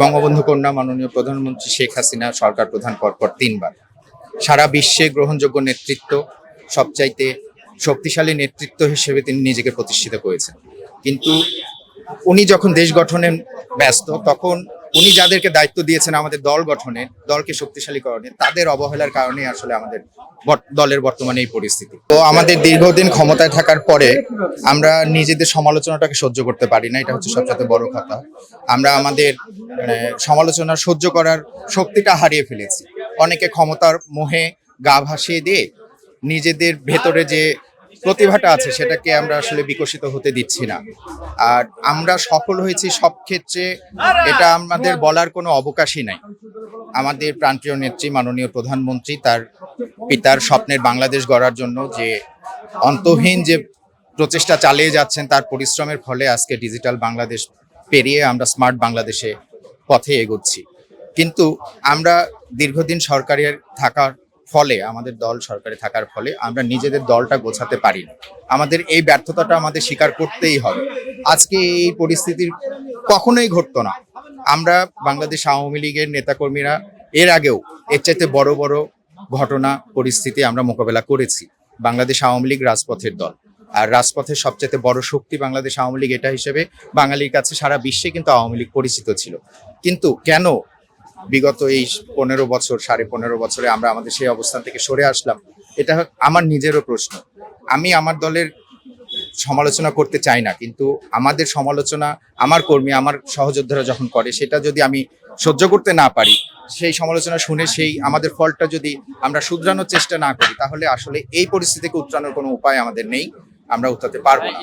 বঙ্গবন্ধু কন্যা মাননীয় প্রধানমন্ত্রী শেখ হাসিনা সরকার প্রধান পরপর তিনবার। সারা বিশ্বে গ্রহণযোগ্য নেতৃত্ব, সবচাইতে শক্তিশালী নেতৃত্ব হিসেবে তিনি নিজেকে প্রতিষ্ঠিত করেছেন। কিন্তু উনি যখন দেশ গঠনে ব্যস্ত, তখন উনি যাদেরকে দায়িত্ব দিয়েছেন আমাদের দল গঠনে দলকে শক্তিশালী করণে তাদের অবহেলার কারণে আসলে আমাদের দলের বর্তমানে এই পরিস্থিতি। তো আমাদের দীর্ঘদিন ক্ষমতায় থাকার পরে আমরা নিজেদের সমালোচনাটাকে সহ্য করতে পারি না এটা হচ্ছে সবচেয়ে বড় কথা। আমরা আমাদের মানে, সমালোচনা সহ্য করার শক্তিটা হারিয়ে ফেলেছি। অনেকে ক্ষমতার মোহে গা ভাসিয়ে দিয়ে নিজেদের ভেতরে যে প্রতিভাটা আছে, সেটাকে আমরা আসলে বিকশিত হতে দিচ্ছি না। আর আমরা সফল হয়েছি সব ক্ষেত্রে, এটা আমাদের বলার কোনো অবকাশই নাই। আমাদের প্রাণপ্রিয় নেত্রী, মাননীয় প্রধানমন্ত্রী, তার পিতার স্বপ্নের বাংলাদেশ গড়ার জন্য যে অন্তহীন যে প্রচেষ্টা চালিয়ে যাচ্ছেন, তার পরিশ্রমের ফলে আজকে ডিজিটাল বাংলাদেশ পেরিয়ে আমরা স্মার্ট বাংলাদেশে পথে এগোচ্ছি। কিন্তু আমরা দীর্ঘদিন সরকারের থাকার ফলে, আমাদের দল সরকারে থাকার ফলে আমরা নিজেদের দলটা গোছাতে পারি না। আমাদের এই ব্যর্থতাটা আমাদের স্বীকার করতেই হবে। আজকে এই পরিস্থিতির কখনোই ঘটতো না। আমরা বাংলাদেশ আওয়ামী লীগের নেতাকর্মীরা, এর আগেও এর চাইতে বড় বড় ঘটনা, পরিস্থিতি আমরা মোকাবেলা করেছি। বাংলাদেশ আওয়ামী লীগ রাজপথের দল। আর রাজপথের সবচেয়ে বড় শক্তি বাংলাদেশ আওয়ামী লীগ এটা হিসেবে বাঙালির কাছে সারা বিশ্বে কিন্তু আওয়ামী লীগ পরিচিত ছিল। কিন্তু কেন বিগত এই পনেরো বছর, সাড়ে পনেরো বছরে আমরা আমাদের সেই অবস্থান থেকে সরে আসলাম। এটা আমার নিজেরও প্রশ্ন। আমি আমার দলের সমালোচনা করতে চাই না, কিন্তু আমাদের সমালোচনা, আমার কর্মী, আমার সহযোদ্ধারা যখন করে, সেটা যদি আমি সহ্য করতে না পারি, সেই সমালোচনা শুনে সেই আমাদের ফলটা যদি আমরা শুধরানোর চেষ্টা না করি, তাহলে আসলে এই পরিস্থিতি থেকে উত্তরানোর কোনো উপায় আমাদের নেই, আমরা উত্তরাতে পারব না।